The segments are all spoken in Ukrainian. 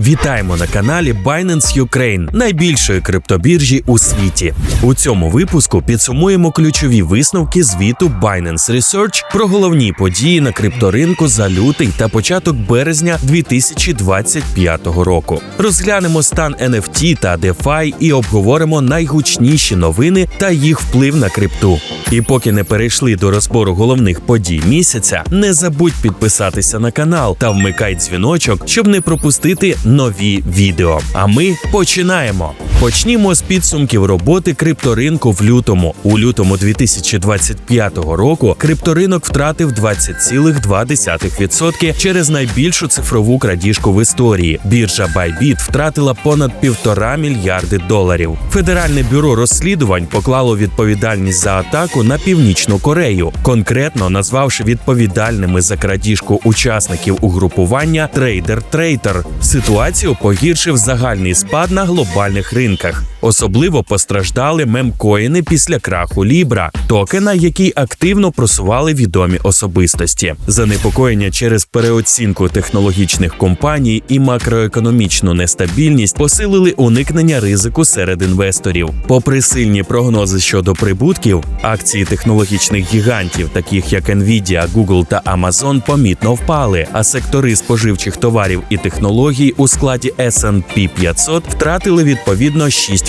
Вітаємо на каналі Binance Ukraine, найбільшої криптобіржі у світі. У цьому випуску підсумуємо ключові висновки звіту Binance Research про головні події на крипторинку за лютий та початок березня 2025 року. Розглянемо стан NFT та DeFi і обговоримо найгучніші новини та їх вплив на крипту. І поки не перейшли до розбору головних подій місяця, не забудь підписатися на канал та вмикай дзвіночок, щоб не пропустити нові відео. А ми починаємо. Почнімо з підсумків роботи крипторинку в лютому. У лютому 2025 року крипторинок втратив 20,2% через найбільшу цифрову крадіжку в історії. Біржа Bybit втратила понад півтора мільярди доларів. Федеральне бюро розслідувань поклало відповідальність за атаку на північну Корею, конкретно назвавши відповідальними за крадіжку учасників угрупування Trader Trader. Ситуацію погіршив загальний спад на глобальних ринках. Особливо постраждали мемкоїни після краху Libra, токена, який активно просували відомі особистості. Занепокоєння через переоцінку технологічних компаній і макроекономічну нестабільність посилили уникнення ризику серед інвесторів. Попри сильні прогнози щодо прибутків, акції технологічних гігантів, таких як Nvidia, Google та Amazon, помітно впали, а сектори споживчих товарів і технологій у складі S&P 500 втратили відповідно 6%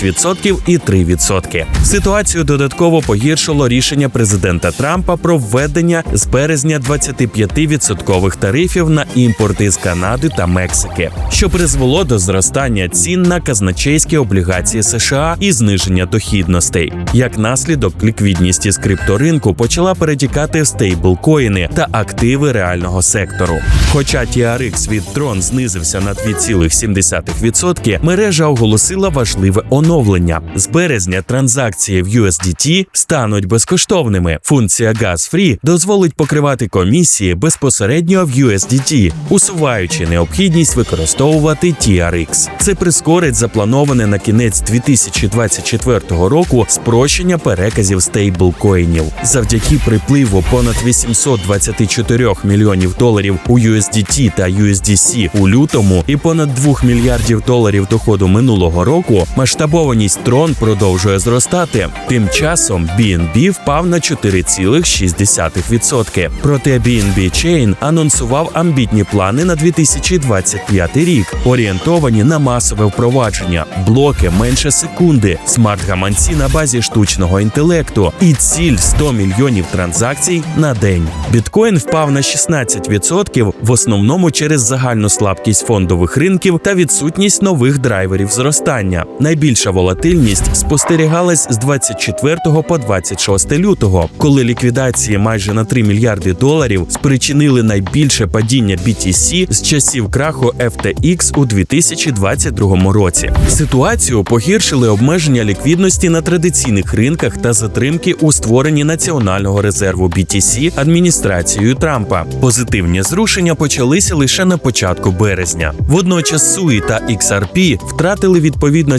і 3%. Ситуацію додатково погіршило рішення президента Трампа про введення з березня 25% тарифів на імпорти з Канади та Мексики, що призвело до зростання цін на казначейські облігації США і зниження дохідностей. Як наслідок, ліквідність із крипторинку почала перетікати в стейблкоїни та активи реального сектору. Хоча TRX від Tron знизився на 2,7%, мережа оголосила важливе оновлення. З березня транзакції в USDT стануть безкоштовними. Функція Gas Free дозволить покривати комісії безпосередньо в USDT, усуваючи необхідність використовувати TRX. Це прискорить заплановане на кінець 2024 року спрощення переказів стейблкоїнів. Завдяки припливу понад 824 мільйонів доларів у USDT та USDC у лютому і понад 2 мільярдів доларів доходу минулого року масштабованість трон продовжує зростати. Тим часом BNB впав на 4,6%. Проте BNB Chain анонсував амбітні плани на 2025 рік, орієнтовані на масове впровадження, блоки менше секунди, смарт-гаманці на базі штучного інтелекту і ціль 100 мільйонів транзакцій на день. Біткоін впав на 16%, в основному через загальну слабкість фондових ринків та відсутність нових драйверів зростання. Найбільша волатильність спостерігалась з 24 по 26 лютого, коли ліквідації майже на 3 мільярди доларів спричинили найбільше падіння BTC з часів краху FTX у 2022 році. Ситуацію погіршили обмеження ліквідності на традиційних ринках та затримки у створенні національного резерву BTC адміністрацією Трампа. Позитивні зрушення почалися лише на початку березня. Водночас SUI та XRP втратили відповідно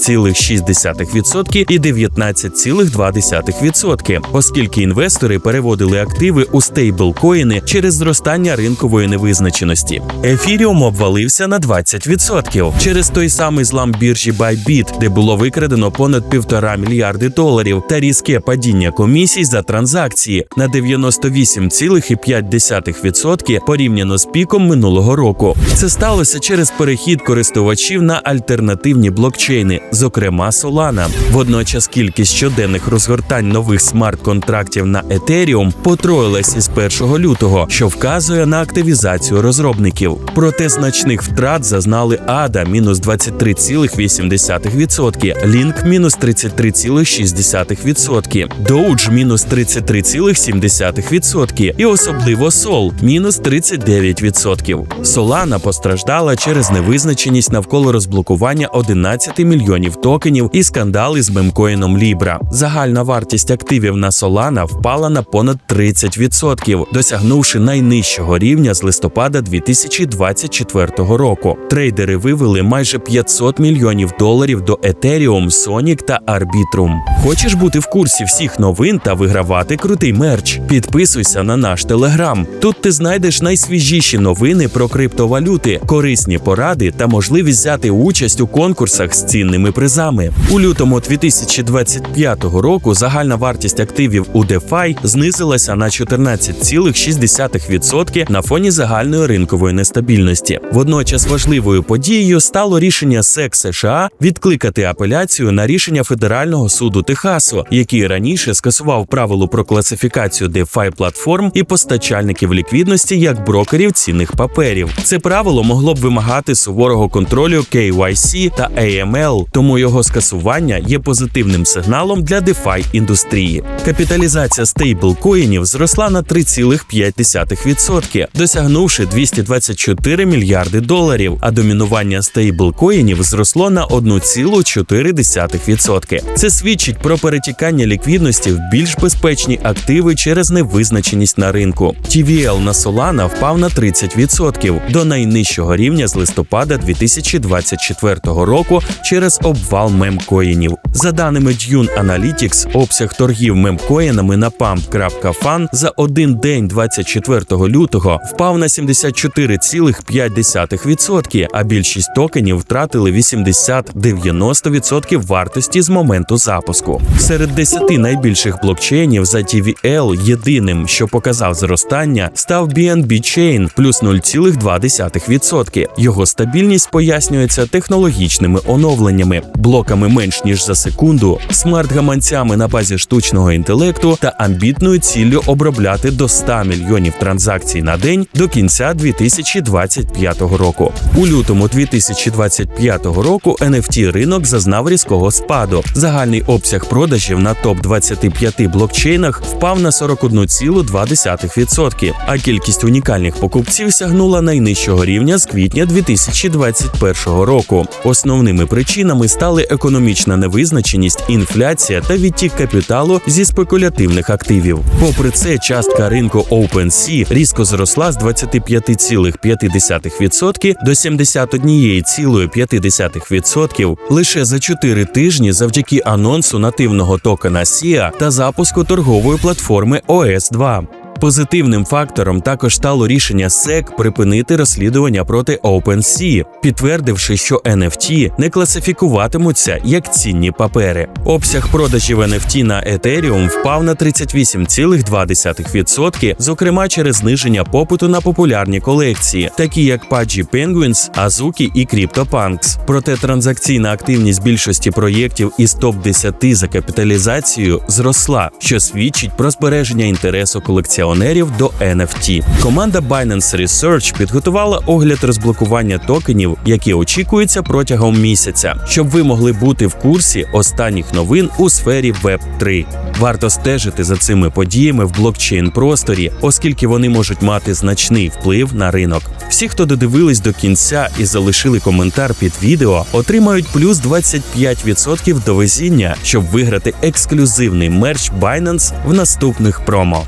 17,6% і 19,2%, оскільки інвестори переводили активи у стейблкоїни через зростання ринкової невизначеності. Ефіріум обвалився на 20% через той самий злам біржі Bybit, де було викрадено понад півтора мільярди доларів, та різке падіння комісій за транзакції на 98,5% порівняно з піком минулого року. Це сталося через перехід користувачів на альтернативні блокчейни, зокрема Solana. Водночас кількість щоденних розгортань нових смарт-контрактів на Ethereum потроїлась із 1 лютого, що вказує на активізацію розробників. Проте значних втрат зазнали ADA – мінус 23,8%, Link – мінус 33,6%, Doge – мінус 33,7% і особливо Sol – мінус 39%. Solana постраждала через невизначеність навколо розблокування 11 мільйонів мільйонів токенів і скандали з мемкоїном Libra. Загальна вартість активів на Solana впала на понад 30%, досягнувши найнижчого рівня з листопада 2024 року. Трейдери вивели майже 500 мільйонів доларів до Ethereum, Sonic та Arbitrum. Хочеш бути в курсі всіх новин та вигравати крутий мерч? Підписуйся на наш телеграм. Тут ти знайдеш найсвіжіші новини про криптовалюти, корисні поради та можливість взяти участь у конкурсах з цінними призами. У лютому 2025 року загальна вартість активів у DeFi знизилася на 14,6% на фоні загальної ринкової нестабільності. Водночас важливою подією стало рішення СЕК США відкликати апеляцію на рішення Федерального суду Техасу, який раніше скасував правило про класифікацію DeFi платформ і постачальників ліквідності як брокерів цінних паперів. Це правило могло б вимагати суворого контролю KYC та AML, тому його скасування є позитивним сигналом для DeFi індустрії. Капіталізація стейблкоїнів зросла на 3,5%, досягнувши 224 мільярди доларів, а домінування стейблкоїнів зросло на 1,4%. Це свідчить про перетікання ліквідності в більш безпечні активи через невизначеність на ринку. TVL на Solana впав на 30% до найнижчого рівня з листопада 2024 року через обвал мемкоїнів. За даними Dune Analytics, обсяг торгів мемкоїнами на pump.fan за один день 24 лютого впав на 74,5%, а більшість токенів втратили 80-90% вартості з моменту запуску. Серед 10 найбільших блокчейнів за TVL єдиним, що показав зростання, став BNB Chain плюс 0,2%. Його стабільність пояснюється технологічними оновленнями, блоками менш ніж за секунду, смарт-гаманцями на базі штучного інтелекту та амбітною ціллю обробляти до 100 мільйонів транзакцій на день до кінця 2025 року. У лютому 2025 року NFT ринок зазнав різкого спаду. Загальний обсяг продажів на топ 25 блокчейнах впав на 41,2%, а кількість унікальних покупців сягнула найнижчого рівня з квітня 2021 року. Основними причинами стали економічна невизначеність, інфляція та відтік капіталу зі спекулятивних активів. Попри це, частка ринку OpenSea різко зросла з 25,5% до 71,5% лише за 4 тижні завдяки анонсу нативного токена SIA та запуску торгової платформи OS2. Позитивним фактором також стало рішення SEC припинити розслідування проти OpenSea, підтвердивши, що NFT не класифікуватимуться як цінні папери. Обсяг продажів NFT на Ethereum впав на 38,2%, зокрема через зниження попиту на популярні колекції, такі як Pudgy Penguins, Azuki і CryptoPunks. Проте транзакційна активність більшості проєктів із топ 10 за капіталізацією зросла, що свідчить про збереження інтересу колекціонерів до NFT. Команда Binance Research підготувала огляд розблокування токенів, які очікуються протягом місяця, щоб ви могли бути в курсі останніх новин у сфері Web 3. Варто стежити за цими подіями в блокчейн просторі, оскільки вони можуть мати значний вплив на ринок. Всі, хто додивились до кінця і залишили коментар під відео, отримають плюс 25% до везіння, щоб виграти ексклюзивний мерч Binance в наступних промо.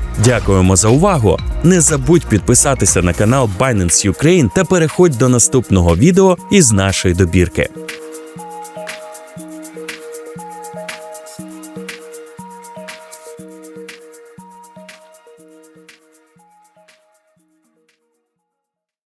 Дякуємо за увагу! Не забудь підписатися на канал Binance Ukraine та переходь до наступного відео із нашої добірки.